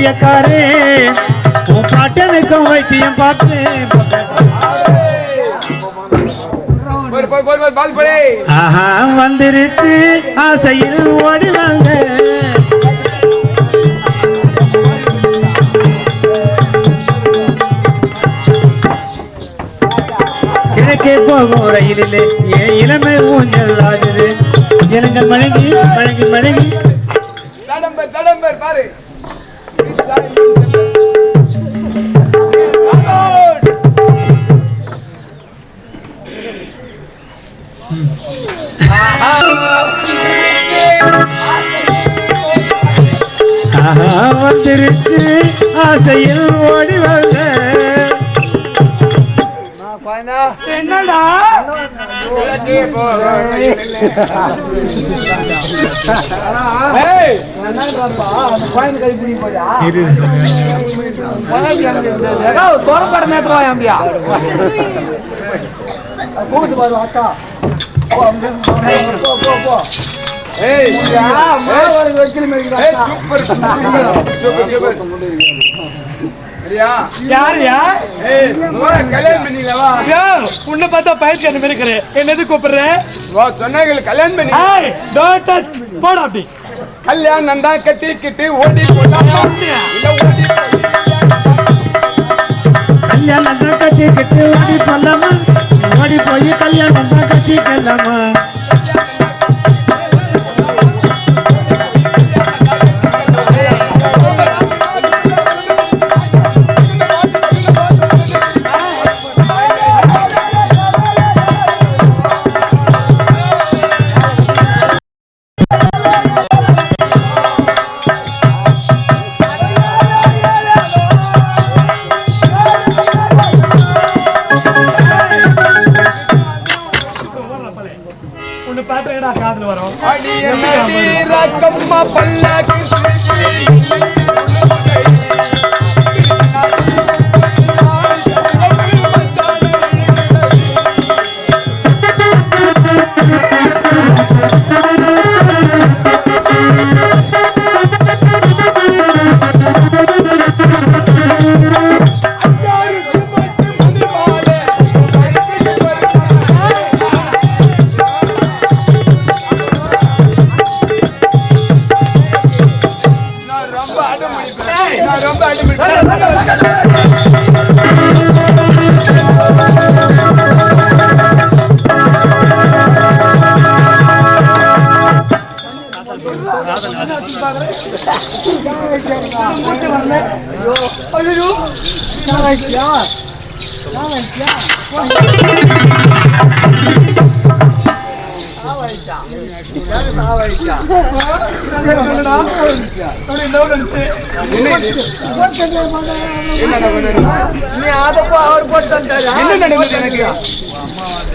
பார்த்தா பைத்தியக்காரே உன் பாட்டனுக்கும் வைத்தியம் ஆஹா வந்திருக்கு ஆசையில் ஓடிவாங்க கிழக்கே போகும் ரயிலிலே என் இளமை ஊஞ்சல் ஆகுது. இளங்கள் மழங்கி மழங்கி மழங்கி. பாரு. ஆஹா வந்திருக்கு. ஆசையில் ஓடிவாங்க என்னடா? ஏய் தோரப்பட நேரத்துல வாங்கியா ஏய் ஏய் சூப்பர் சூப்பர் சூப்பர் சரியா யாருயா? கல்யாணம் பண்ணிங்களா உன்னை பார்த்தா பயிற்சி இருக்கிறேன் என்னது கூப்பிடுற? வா சொன்னாங்க கல்யாணம் பண்ணி. டோன்ட் டச் போடா அப்படி. கல்யாணம் தான் கட்டிக்கிட்டு ஓடி போலாமா இல்ல ஓடி கல்யாணம் தான் கட்டிக்கிட்டு ஓடி போலாமா ஓடி போய் கல்யாணம் தான் கட்டிக்கலாமா ரக்கம்மா பல்லாக்கு ரொம்ப அடம் பிடிப்பேன் என்ன நடந்தது எனக்கு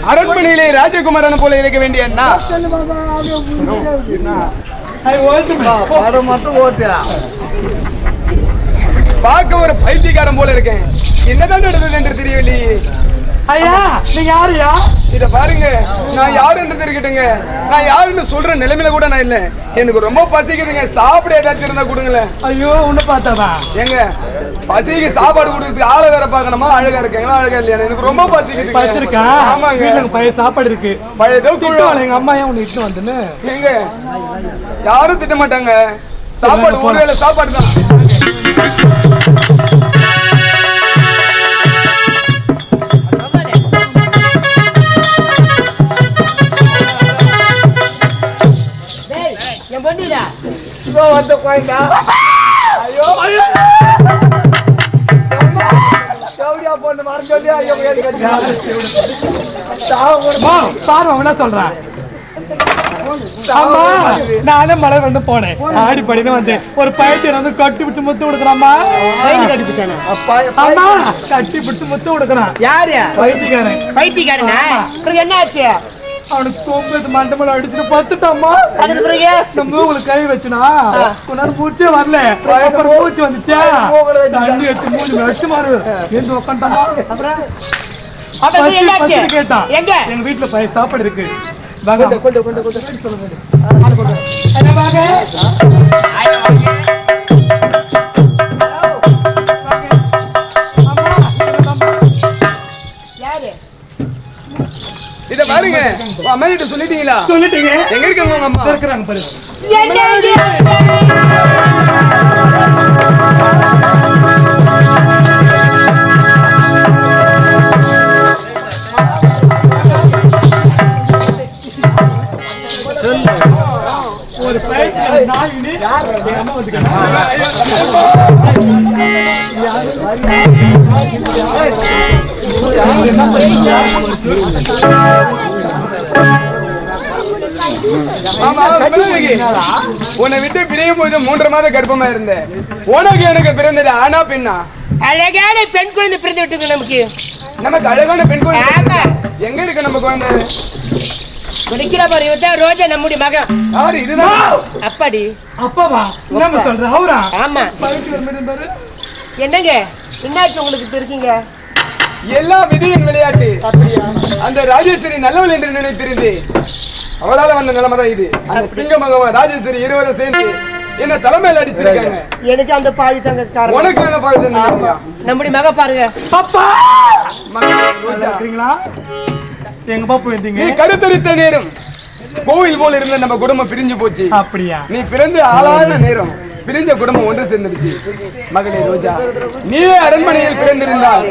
அரண்மனையிலே ராஜகுமாரன் போல இருக்க வேண்டிய பார்க்க ஒரு பைத்தியக்காரன் போல இருக்கேன். என்னதான் நடந்தது என்று தெரியவில்லையே. ஐயா நீங்க யாருயா இத பாருங்க. நான் யாருன்றது இருக்கட்டுங்க நான் யாருன்னு சொல்ற நிலைமையில கூட நான் இல்ல. எனக்கு ரொம்ப பசிக்குதுங்க. சாப்பிட ஏதாச்சும் இருந்தா கொடுங்களேன். ஐயோ உன்னை பார்த்தாவா? ஏங்க பசிக்கு சாப்பாடு கொடுக்கறதுக்கு ஆளை வேற பார்க்கணுமா? அழகா இருக்கீங்களா அழகா இல்லையா? எனக்கு ரொம்ப பசிக்குது பசிருக்கா? ஆமாங்க. வீட்டுல பழைய சாப்பாடு இருக்கு. பழைய ஏதோ குழு திட்டுவாளே, எங்க அம்மா ஏன் உன்னை இட்டு வந்துன்னு? ஏங்க யாரும் திட்ட மாட்டாங்க. சாப்பாடு. ஒருவேளை சாப்பாடு தான். பாரு அவன் என்ன சொல்றான் அம்மா நானே மலை வந்து போனேன் ஆடி படின்னு வந்தேன் ஒரு பைத்தியம் வந்து கட்டி பிடிச்சு முத்து கொடுக்குறாம்மா அம்மா கட்டி பிடிச்சு முத்து கொடுக்குறான் யாரு? பைத்தியக்காரன். பைத்தியக்காரனா? என்ன ஆச்சு அவனுக்கு தூங்குறது மண்டமல அடிச்சுட்டு பத்துட்டாமா அதுக்கு பிறகு? நம்ம மூங்களுக்கு கை வச்சுனா கொஞ்ச நேரம் மூச்சே வரல. அப்புறம் மூச்சு வந்துச்சா? தண்ணி எடுத்து மூணு வச்சு மாறு. எந்த உட்காந்துட்டாமா அப்புறம்? கேட்டான் எங்க? எங்க வீட்டுல பய சாப்பாடு இருக்கு. வாங்க. பாருங்க. அம்மா கிட்ட சொல்லிட்டீங்களா சொல்லிட்டீங்க எங்க இருக்காங்க உங்க அம்மா இருக்கிறாங்க பாரு ஒரு நாயினு எங்க அம்மா பிறந்ததுக்கு. உன்னை விட்டு பிரியும் போது மூன்றரை மாத கர்ப்பமா இருந்தேன். உனக்கு எனக்கு பிறந்தது ஆனா பெண்ணா? அழகான பெண் குழந்தை பிறந்து விட்டுங்க நமக்கு. நமக்கு அழகான பெண் குழந்தை ஆமா. எங்க இருக்கு நம்ம குழந்தை? குடிக்கிற பாரு இவன் ரோஜா நம்முடைய மகன். யாரு இதுதான்? அப்பாடி. அப்பாவா? நம்ம சொல்ற? அவரா? ஆமா. என்னங்க? என்னாச்சு உங்களுக்கு இப்ப இருக்கீங்க? எல்லா விதியின் விளையாட்டு. அந்த ராஜேஸ்வரி நல்லவள் என்று நினைத்திருந்தேன் அவளால வந்த நிலைமை தான் இது. அந்த சிங்க மகவன் ராஜேஸ்வரி இருவரும் சேர்ந்து என்ன தலைமையில அடிச்சிருக்காங்க. எனக்கு அந்த பாவி தாங்க காரணம். உனக்கு என்ன பாக்குது நம்முடைய மக பாருங்க. அப்பா! இருக்கிறீங்களா? எங்கப்பா போயிருந்தீங்க? நீ கருத்தரித்த நேரம் கோவில் போல இருந்த நம்ம குடும்பம் பிரிஞ்சு போச்சு. அப்படியா? நீ பிறந்து ஆளான நேரம் பிரிஞ்ச குடும்பம் ஒன்று சேர்ந்துருச்சு மகளே ரோஜா நீயே அரண்மனையில் பிறந்திருந்தால்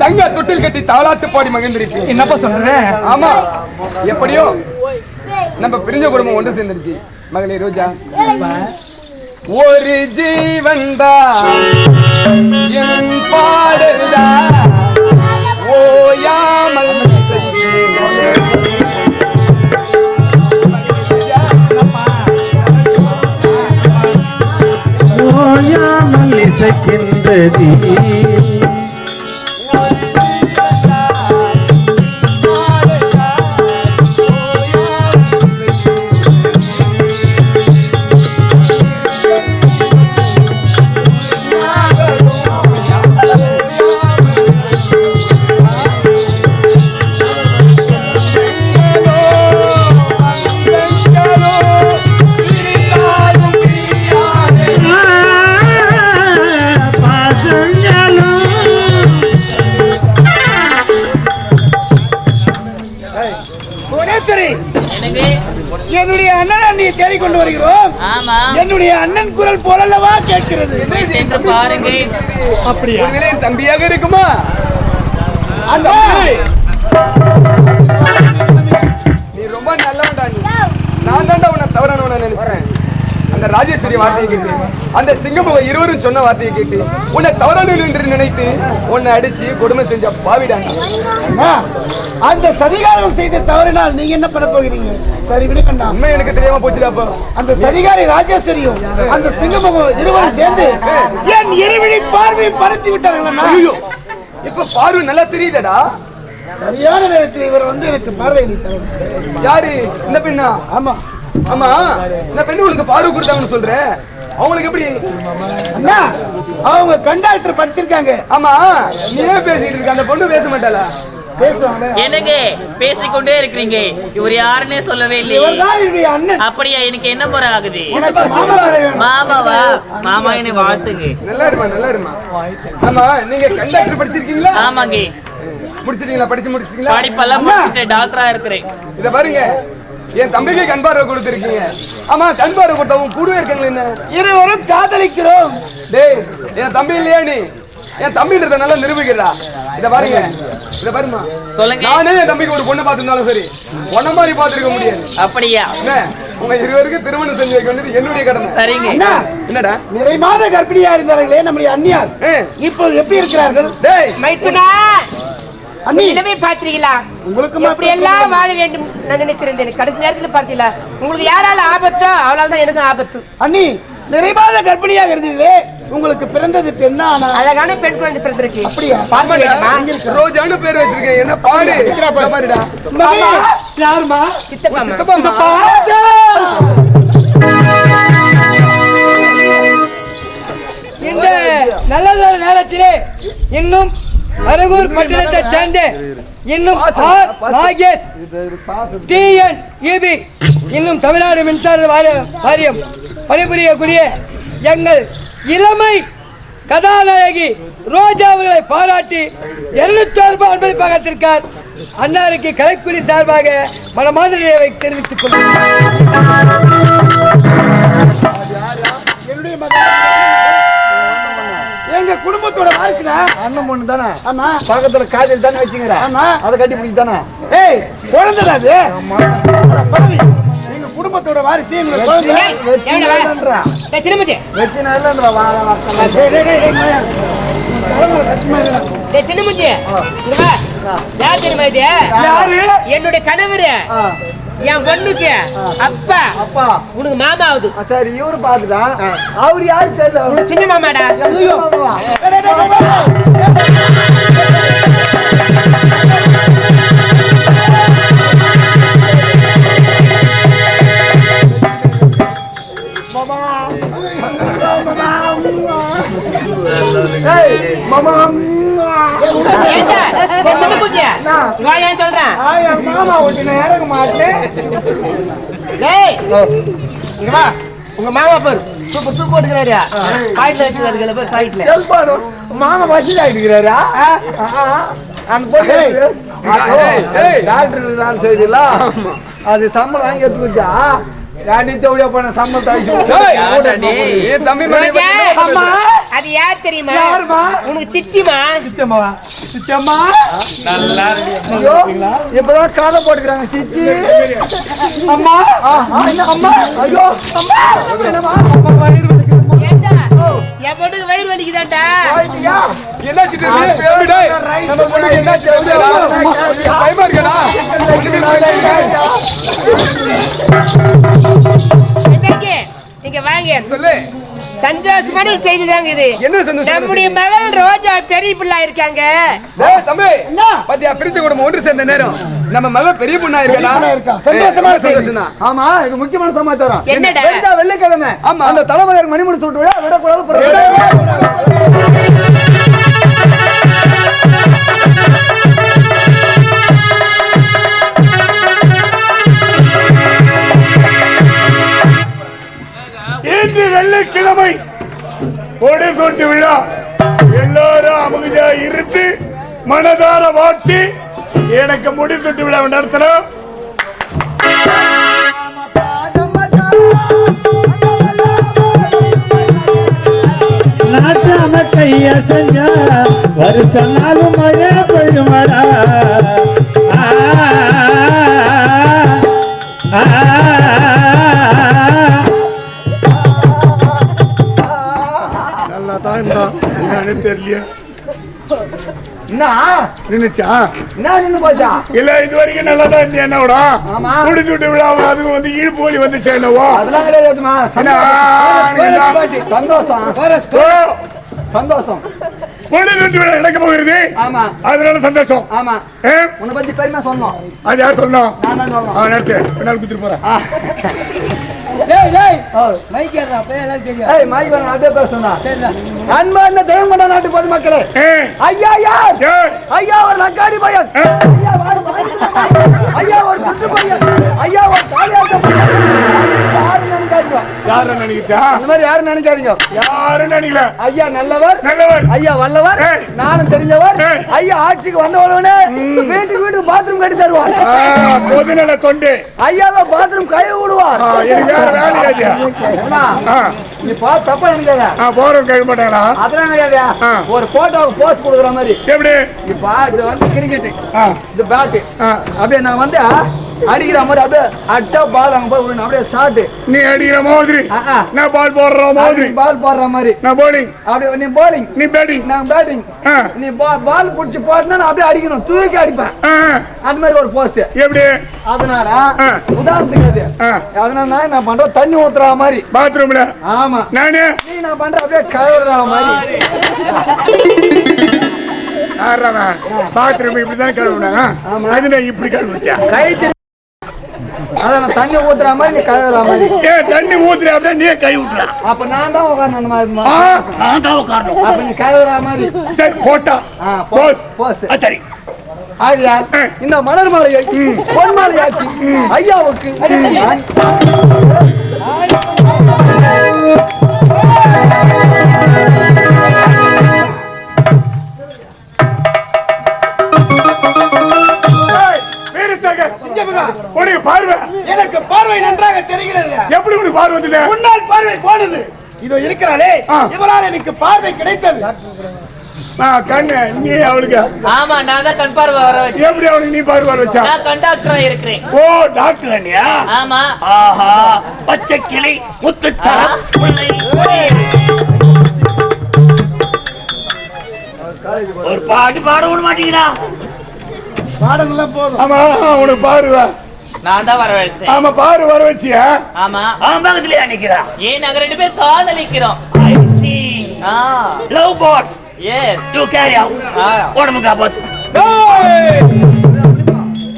தங்க தொட்டில் கட்டி தாளாட்டு பாடி மகிழ்ந்திருப்பேன் என்னப்பா சொல்ற? ஆமா. எப்படியோ நம்ம பிரிஞ்ச குடும்பம் ஒன்று சேர்ந்துருச்சு. மகளே ரோஜா. ஒரு ஜீவன்தா என் பாடல்தா ஓயாமல் ஓயாமல் இசைக்கின்றது. கேட்கிறது சென்று பாருங்க. அப்படியா? தம்பியாக இருக்குமா? அண்ணா! நீ ரொம்ப நல்லவன்டா நீ. நான் தான்டா உன்னை தவறானவன நினைச்சேன். அந்த ராஜேஸ்வரி வார்த்தையை கேட்டு அந்த சிங்கமுக இருவரும் சொன்ன வார்த்தையை கேட்டு உன்னை தவறானவன் என்று நினைத்து உன்னை அடிச்சு கொடுமை செஞ்ச பாவிடா நீ. அண்ணா, அந்த சதிகாரம் செய்த தவறினால் நீங்க என்ன பண்ண போகிறீங்க? சரி விடுங்கண்ணா உண்மை எனக்கு தெரியாம போச்சுடா அப்போ. அந்த சதிகாரி ராஜேஸ்வரியும் அந்த சிங்கமுகம் இருவரும் சேர்ந்து என் இருவிழி பார்வையை பறித்து விட்டார்கள்ண்ணா ஐயோ இப்ப பார்வை நல்லா தெரியுதடா. சரியான நேரத்தில் இவர் வந்து எனக்கு பார்வை யாரு? இந்த பெண்ணா? ஆமா. ஆமா. இந்த பெண்ணு உங்களுக்கு பார்வை கொடுத்தாங்கன்னு சொல்ற? அவங்களுக்கு எப்படி? அண்ணா அவங்க கண்டாக்டர் படிச்சிருக்காங்க. ஆமா. நீ ஏன் பேசிட்டு இருக்க? அந்த பொண்ணு பேச மாட்டாளா? என்னங்க? பேசிக்கொண்டே இருக்கிறீங்க. இவர் யாருன்னே சொல்லவே இல்லையே. அப்படியா? எனக்கு என்ன முறை ஆகுது? மாமாவா? மாமா என்னை வாழ்த்துங்க. நல்லா இருமா நல்லா இருமா. ஆமா நீங்க கண்டக்டர் படிச்சிருக்கீங்களா? ஆமாங்க. முடிச்சிட்டீங்களா? படிச்சு முடிச்சிட்டீங்களா? படிப்பெல்லாம் முடிச்சுட்டு டாக்டரா இருக்கிறேன். இத பாருங்க. என் தம்பிக்கு கண் பார்வை கொடுத்துருக்கீங்க. ஆமா கண் பார்வை கொடுத்தவங்க கூடவே இருக்காங்களே என்ன? இருவரும் காதலிக்கிறோம். டேய் என் தம்பி இல்லையா நீ? என் தம்பின்றத நல்லா நிரூபிக்கிறா இத பாருங்க. இத பாருமா சொல்லுங்க. நானே என் தம்பிக்கு ஒரு பொண்ணு பார்த்திருந்தாலும் சரி பொண்ண மாதிரி பார்த்திருக்க முடியாது. அப்படியா? என்ன? உங்க இருவருக்கும் திருமணம் செஞ்சு வைக்க வேண்டியது என்னுடைய கடமை. சரிங்க. அண்ணா என்னடா? நிறை மாத கர்ப்பிணியா இருந்தார்களே நம்முடைய அண்ணியார் ஏ, இப்போது எப்படி இருக்கிறார்கள்? டேய். மைத்துனா இளமை பார்த்தீங்களா உங்களுக்குமா எப்படி எல்லாம் வாழ வேண்டும் நான் நினைத்திருந்தேன். கடைசி நேரத்துல பார்த்தீங்களா? உங்களுக்கு யாரால ஆபத்தோ அவளால தான் எனக்கும் ஆபத்து. அண்ணி நிறைமாத கர்ப்பிணியாக இருந்தீர்களே. உங்களுக்கு பிறந்தது பெண்ணா அழகான பெண் குழந்தை பிறந்திருக்கு. அப்படியா? ஆமாடா, ரோஜான்னு பேர் வச்சிருக்கேன். என்ன பாரு. பாருடா. யாருமா சித்தப்பா. சித்தப்பாம்மா. இந்த நல்லதொரு நேரத்திலே இன்னும் அரகூர் பட்டணத்தை சேர்ந்த இன்னும் ஆர் நாகேஷ் டிஎன் இபி இன்னும் தமிழ்நாடு மின்சார வாரியம் பணிபுரியக்கூடிய எங்கள் இளமை கதாநாயகி ரோஜா அவர்களை பாராட்டி எழுநூத்தி அறுபது அன்பளிப்பாக அன்னாருக்கு கலைக்குடி சார்பாக மனமாதிரியை தெரிவித்துக் கொள்கிறேன். என்னுடைய மகன். எங்க குடும்பத்தோட வாரிசுனா அண்ணன் பொண்ணு தானே? ஆமா. பக்கத்துல காதல் தானே வச்சுக்கிற. ஆமா. அதை கட்டி பிடிச்சி தானே? ஏய் குழந்தைடா அது. எங்க குடும்பத்தோட வாரிசு எங்க குழந்தை சின்னமுச்சி. யார் தெரியுமா இது? என்னுடைய கணவர். என் பொண்ணுக்கு. அப்பா. அப்பா. உனக்கு மாமா ஆகுது சரி இவரு பாத்துட்டா அவர் யாரு தெரியல சின்ன மாமாடா. மாமா. ஏண்டா? வா, ஏன் சொல்றேன் என் மாமா ஒட்டி நான் இறங்க மாட்டேன் டேய் இங்க வா. உங்க மாமா பாரு. சூப்பர் சூப்பர் எடுக்கிறாரு காய்ட்ல எடுக்கிறாரு பாரு காய்ட்ல செல்பானு மாமா வசதி ஆகிடுகிறாரா அந்த பொண்ணு. டாக்டர் நான் செய்தில்ல அது சம்பளம் வாங்கி எடுத்துக்கிச்சா? யாண்டி தோடியா போன சம்பளம் தாய்ச்சி என் தம்பி அம்மா! அது யார் தெரியுமா? யாரும்மா? உனக்கு சித்திமா? சித்தம்மாவா சித்தம்மா ஐயோ இப்பதான் காதை போட்டுக்கிறாங்க சித்தி. அம்மா! அம்மா ஐயோ அம்மா! அம்மா வயிறு என் பொண்ணுக்கு வயிறு வலிக்குதாண்டா? என்னாச்சு நம்ம பொண்ணுக்கு பயமா இருக்கடா நீங்க வாங்க. சொல்லு. சந்தோஷமான செய்தி தாங்க இது. என்ன சந்தோஷமான நம்முடைய? மகள் ரோஜா பெரிய பிள்ளை இருக்காங்க. டேய், தம்பி. பாத்தியா பிரித்து குடும்பம் ஒன்று சேர்ந்த நேரம். நம்ம மகள் பெரிய பொண்ணா இருக்கா. சந்தோஷமான. சந்தோஷம் தான் ஆமா இது முக்கியமான சமாச்சாரம். என்னடா? வெள்ளி வெள்ளிக்கிழமை. ஆமா. அந்த தலைவர் மணிமுடி சுட்டு விழா விடக்கூடாது. கூட்டு விழா எல்லாரும் அமைதியா இருந்து மனதார வாட்டி எனக்கு முடி விழா நடத்தணும். கைய செஞ்ச வருஷம் நாளும் மழை பெய்யுமாடா என்னன்னு தெரியல என்ன? நினைச்சா என்ன நின்னு போச்சா? இல்ல இது வரைக்கும் நல்லா தான் இருந்தியா என்னோட ஆமா. முடி கொட்டு விழா அதுவும் வந்து இழுப்பு வலி வந்துச்சு என்னவோ? அதெல்லாம் கிடையாதுமா? சந்தோஷம். சந்தோஷம். கொட்டு விழா நடக்க போகிறது. ஆமா. அதனால சந்தோஷம். ஆமா. உன்னை பத்தி பெருமை சொன்னோம் அது யார் சொல்லணும்? நான் தான் சொன்னோம் அவன் நடத்து பின்னால் குத்துட்டு போறேன். ஆ. டேய் டேய் மைக் ஏறா அப்ப எல்லாரும் தெரியும் ஏய் மைக் வேணும் அப்படியே பேசுனா அன்பார்ந்த தெய்வம் கொண்ட நாட்டு பொதுமக்களே. ஐயா யார்? ஐயா ஒரு லக்காடி பையன். ஐயா ஒரு குட்டு பையன். ஐயா ஒரு தாலியாட்ட பையன். நினைக்காதீங்க. யாரை நினைக்கிட்டா? அந்த மாதிரி யாரும் நினைக்காதீங்க. யாரும் நினைக்கல. ஐயா நல்லவர். நல்லவர். ஐயா வல்லவர். நானும் தெரிஞ்சவர். ஐயா ஆட்சிக்கு வந்தவனே வீட்டுக்கு வீட்டுக்கு பாத்ரூம் கட்டி தருவார். பொதுநல தொண்டு. ஐயாவை பாத்ரூம் கை விடுவார். நீ பா தப்பா நினைக்காத. போறோம் கழுவ மாட்டாங்களா அதெல்லாம் கிடையாது. ஒரு போட்டோவுக்கு போஸ்ட் கொடுக்குற மாதிரி. எப்படி? இப்ப இது வந்து கிரிக்கெட் ஆ, இது பேட்டு. அப்படியே நான் வந்து அடிக்கிற மாதிரி அப்படியே அடிச்சா பால் அங்க போய் விழணும். அப்படியே ஷாட் நீ அடிக்கிற மாதிரி. நான் பால் போடுற மாதிரி. பால் போடுற மாதிரி. நான் போலிங் அப்படியே நீ bowling. நீ பேட்டிங் நான் பேட்டிங். நீ பால் புடிச்சு போட்டா நான் அப்படியே அடிக்கணும். தூக்கி அடிப்பேன். அந்த மாதிரி ஒரு போஸ்ட் எப்படி? அதனால. உதாரணத்துக்கு அது. அதனால தான் நான் பண்றேன்? தண்ணி ஊத்துற மாதிரி. பாத்ரூம்ல ஆமா. நானு? நீ நான் பண்ற அப்படியே கழுவுற மாதிரி. பாத்ரூம் இப்படிதான் கழுவுனா. அது நான் இப்படி கழுவிட்டேன். அதான் தண்ணி ஊத்துற மாதிரி நீ கழுவுற மாதிரி. ஏன் தண்ணி ஊத்துற அப்படியே நீ கை விட்டுற அப்ப நான் தான் உட்கார்ந்து அந்த மாதிரி ஆ, நான் தான் உட்காரணும். அப்ப நீ கழுவுற மாதிரி. சரி போட்டா. போஸ். போஸ் சரி. ஆகையால். இந்த மலர் மாலையை பொன் மாலையாக்கி ஐயாவுக்கு. உனக்கு பார்வை. எனக்கு பார்வை நன்றாக தெரிகிறது எப்படி உனக்கு பார்வை வந்தது? முன்னால் பார்வை போனது. இதோ இருக்கிறாளே இவரால் எனக்கு பார்வை கிடைத்தது. கண்ணு நீ அவளுக்கு. ஆமா நான் தான் கண் பார்வை வர எப்படி அவனுக்கு நீ பார்வை வர வச்சா? நான் இருக்கிறேன். ஓ டாக்டர் ஆமா. ஆஹா பச்சை கிளி முத்துச்சரம் ஒரு பாட்டு பாட விட மாட்டீங்களா பாடங்கள்லாம் போதும். ஆமா உனக்கு பாருவா நான் தான் வர வச்சேன் ஆமா பாரு வர வச்சியா ஆமா. அவன் பக்கத்துலயே நிக்கிறா. ஏன் நாங்க ரெண்டு பேரும் காதலிக்கிறோம்? I see ah. Love but is to carry out ஆ. உடம்பு காப்பாத்து!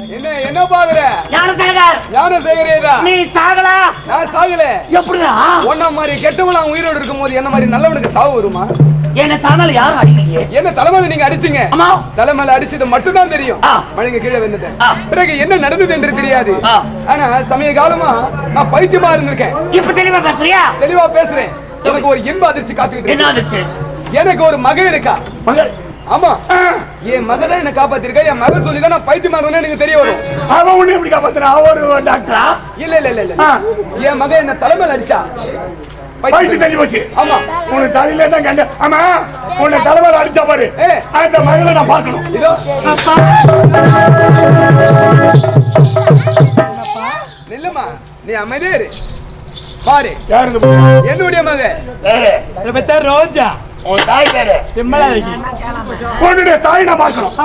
என்ன என்ன பாக்குற? ஞானசேகர். ஞான சேகரேதா நீ சாகலா? நான் சாகல. எப்படிடா? ஒன்ன மாதிரி கெட்டவன் உயிரோடு இருக்கும்போது என்ன மாதிரி நல்லவனுக்கு சாவு வருமா? என்ன தானால யாரும் அடிக்கலையே என்ன தலைமையில நீங்க அடிச்சீங்க. ஆமா. தலைமையில அடிச்சது மட்டும்தான் தெரியும். ஆ. மழுங்க கீழே வந்துட்டேன் ஆ. பிறகு என்ன நடந்தது என்று தெரியாது. ஆனா சமய காலமா நான் பைத்தியமா இருந்திருக்கேன். இப்ப தெளிவா பேசுறியா? தெளிவா பேசுறேன். எனக்கு ஒரு இன்ப அதிர்ச்சி காத்துக்கிட்டு என்ன. ஆச்சு எனக்கு ஒரு மக இருக்கா? மகள் ஆமா. என் மக தான் என்ன காப்பாத்திருக்கா? என் மக சொல்லி தான் நான் பைத்தியமா இருந்தேன்னு எனக்கு தெரிய வரும். அவன் உன்னை எப்படி காப்பாத்துறா அவன் டாக்டரா? இல்ல இல்ல இல்ல இல்ல. என் மக என்ன தலைமையில அடிச்சா? பைத்து தள்ளி போச்சு. ஆமா. உனக்கு தலையில தான் கண்ட. ஆமா உன்னை தலைவர் அடிச்சா பாரு. அந்த மகளை நான் பார்க்கணும். இதோ. நில்லுமா. நீ அமைதியா இரு. பாரு. யாரு இந்த பொண்ணு? என்னுடைய மக. பேரு ரோஜா. உன் தாய் பேரு? செம்மலாக்கி பொண்ணுடைய தாய் நான் பார்க்கணும்.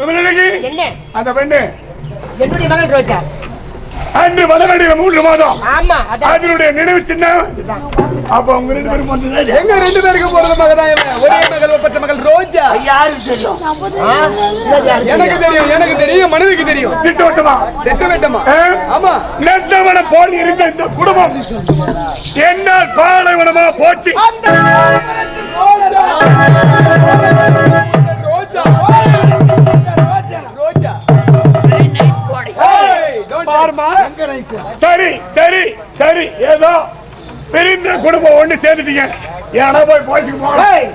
இவனுக்கு என்ன? அந்த பெண்ணு. என்னுடைய மகள் ரோஜா. அன்று மதனடியில மூன்று மாதம். அதனுடைய நினைவு சின்னம். அப்ப உங்க ரெண்டு பேரும் வந்தது எங்க ரெண்டு பேருக்கு போறது மக தான் இவன். ஒரே மகள் ஒப்பற்ற மகள் ரோஜா. யாருக்கு தெரியும்? எனக்கு தெரியும் எனக்கு தெரியும் மனைவிக்கு தெரியும். திட்டவட்டமா? திட்ட வேண்டாமா? ஆ? ஆமா. நெட்டவன போல் இருந்த இந்த குடும்பம் என்னால் பாலைவனமா போச்சு. Touch. சரி சரி சரி. ஏதோ பிரிந்த குடும்பம் ஒண்ணு சேர்ந்துட்டீங்க. ஏன்னா போய் போகலாம் ஏய்,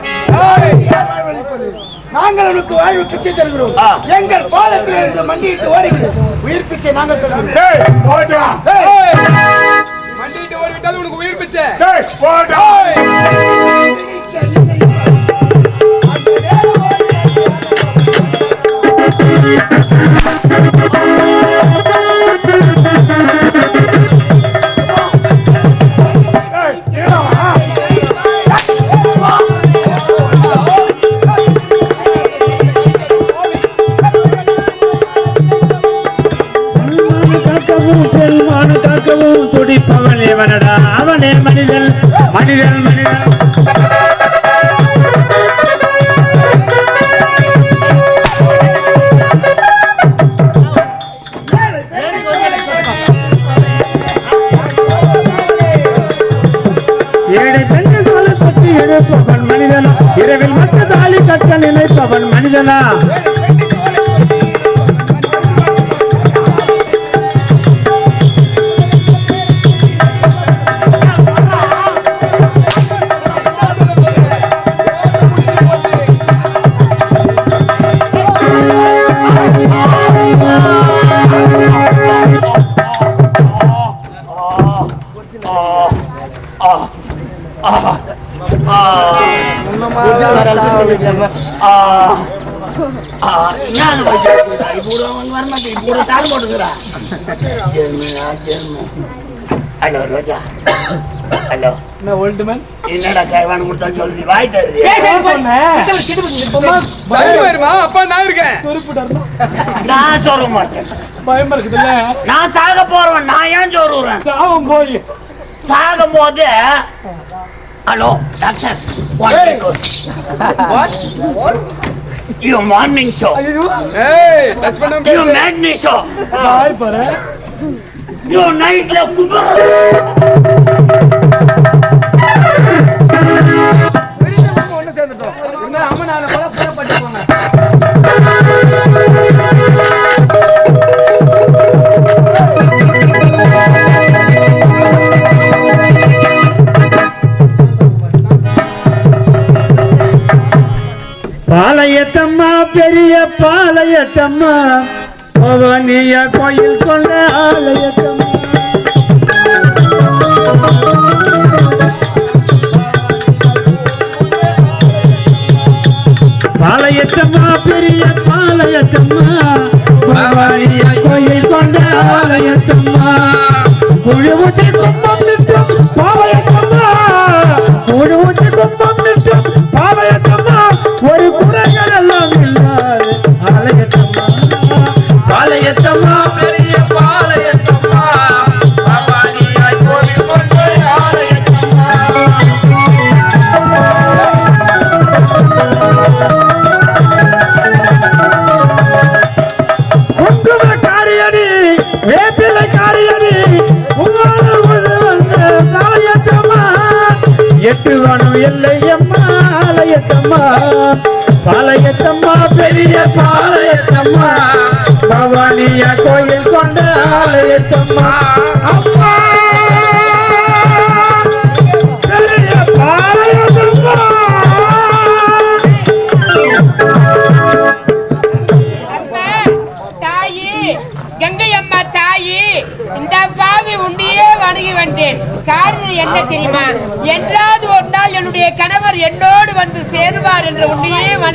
நாங்கள் உனக்கு வாழ்வு பிச்சை தருகிறோம். எங்கள் பாலத்தில் இருந்து மண்டியிட்டு ஓடுகிறோம். உயிர் பிச்சை நாங்கள் தருகிறோம். டேய், போடா. ஏய். மண்டிட்டு ஓடிவிட்டால் உனக்கு உயிர் பிச்சை. டேய், துடிப்பவன் இவனடா. அவனே மனிதன் மனிதன் மனிதன். நினைப்பவன் மனிதனா தாள் போட்டுக்கிறா. ஜெர்மனா, ஜெர்மனா. ஹலோ ரோஜா. ஹலோ. என்னடா கைவான் கொடுத்தா சொல்லி வாய் இருமா அப்பா நான் இருக்கேன். நான் சொல்ல மாட்டேன். பயமா இருக்குதுல்ல? நான் சாக போறவன் நான் ஏன் சொல்லுறேன்? சாவும் போய் சாகும் போது hello doctor you morning show ஏய் டச் பண்ணாம யூ பேசு மேட்னி ஷோ பாய் பாரு யூ நைட்ல குபர் ஆலயத்தம்மா. பெரிய கோயில் கொண்ட ஆலயத்தம்மா. பாளையத்தம்மா பெரிய பாளையத்தம்மா பவானியா கோயில் கொண்ட ஆலயத்தம்மா. புழுவுச்சி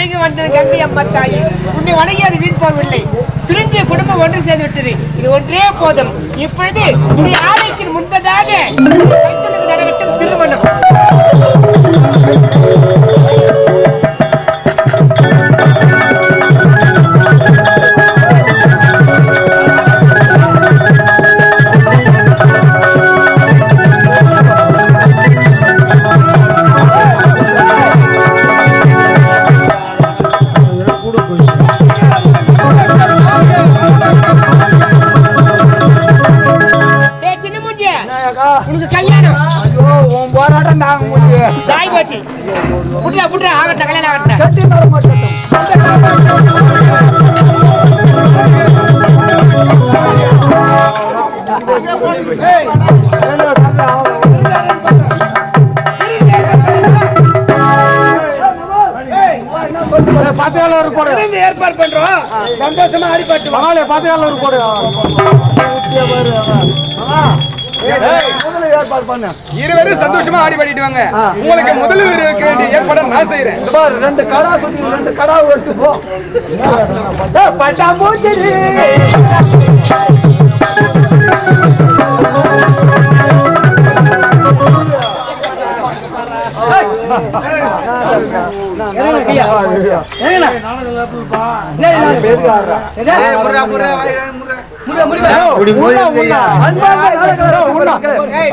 வணங்கி வந்தது கங்கை அம்மா தாயி. உன்னை வணங்கி அது வீண் போகவில்லை. பிரிஞ்ச குடும்பம் ஒன்று சேர்ந்து விட்டது. இது ஒன்றே போதும். இப்பொழுது உன்னுடைய ஆலயத்தின் முன்பதாக வைத்துள்ளது நடக்கட்டும் திருமணம். அடிபட்டு ஏற்பாடு பண்ணு இருவரும் சந்தோஷமா ஆடி பாடிட்டு வாங்க. உங்களுக்கு முதல்வர் இருக்க வேண்டிய ஏற்பாடு நான் செய்யறேன் ரெண்டு கடா சுத்தி ரெண்டு கடா எடுத்து போ. பட்டாம்பூச்சி போய் அன்பார்ந்த நாடகர்களே,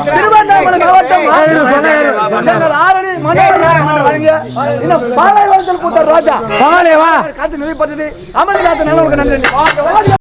திருவண்ணாமலை மாவட்டம் ஆரணி பாலைவனத்தில் பூத்த ரோஜா. பவானியா வா. காத்து நெறிப்பட்டது அமர்நாத் நல்லவனுக்கு நன்றி.